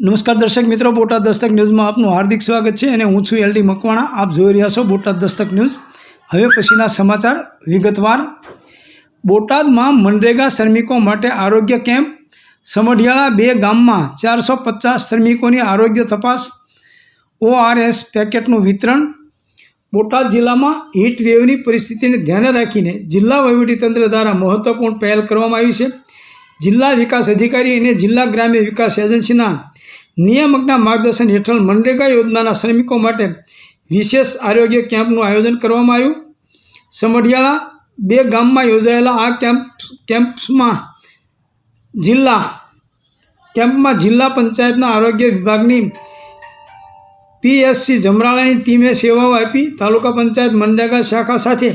નમસ્કાર દર્શક મિત્રો, બોટાદ દસ્તક ન્યૂઝમાં આપનું હાર્દિક સ્વાગત છે અને હું છું એલડી મકવાણા. આપ જોઈ રહ્યા છો બોટાદ દસ્તક ન્યૂઝ. હવે પછીના સમાચાર વિગતવાર. બોટાદમાં મનરેગા શ્રમિકો માટે આરોગ્ય કેમ્પ. સમઢિયાળા બે ગામમાં ચારસો પચાસ શ્રમિકોની આરોગ્ય તપાસ. ઓઆરએસ પેકેટનું વિતરણ. બોટાદ જિલ્લામાં હીટ વેવની પરિસ્થિતિને ધ્યાને રાખીને જિલ્લા વહીવટીતંત્ર દ્વારા મહત્વપૂર્ણ પહેલ કરવામાં આવી છે. જિલ્લા વિકાસ અધિકારી અને જિલ્લા ગ્રામ્ય વિકાસ એજન્સીના નિયામકના માર્ગદર્શન હેઠળ મનરેગા યોજનાના શ્રમિકો માટે વિશેષ આરોગ્ય કેમ્પનું આયોજન કરવામાં આવ્યું. સમઢિયાળા બે ગામમાં યોજાયેલા આ કેમ્પ, કેમ્પ્સમાં જિલ્લા, કેમ્પમાં જિલ્લા પંચાયતના આરોગ્ય વિભાગની પીએસસી જમરાળાની ટીમે સેવાઓ આપી. તાલુકા પંચાયત મનરેગા શાખા સાથે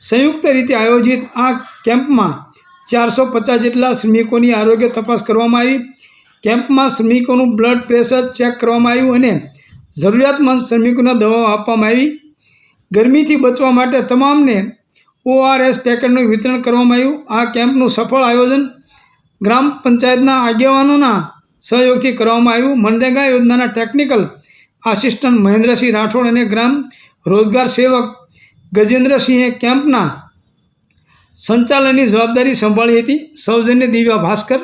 સંયુક્ત રીતે આયોજિત આ કેમ્પમાં ચારસો પચાસ જેટલા શ્રમિકોની આરોગ્ય તપાસ કરવામાં આવી. કેમ્પમાં શ્રમિકોનું બ્લડ પ્રેશર ચેક કરવામાં આવ્યું અને જરૂરિયાતમંદ શ્રમિકોને દવાઓ આપવામાં આવી. ગરમીથી બચવા માટે તમામને ઓઆરએસ પેકેટનું વિતરણ કરવામાં આવ્યું. આ કેમ્પનું સફળ આયોજન ગ્રામ પંચાયતના આગેવાનોના સહયોગથી કરવામાં આવ્યું. મનરેગા યોજનાના ટેકનિકલ આસિસ્ટન્ટ મહેન્દ્રસિંહ રાઠોડ અને ગ્રામ રોજગાર સેવક ગજેન્દ્રસિંહે કેમ્પના સંચાલનની જવાબદારી સંભાળી હતી. સૌજન્ય દિવ્યા ભાસ્કર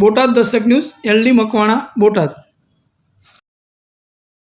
બોટાદ દસ્તક ન્યૂઝ એલડી મકવાણા બોટાદ.